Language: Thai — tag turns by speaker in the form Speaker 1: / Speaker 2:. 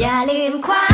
Speaker 1: อย่าลืมความ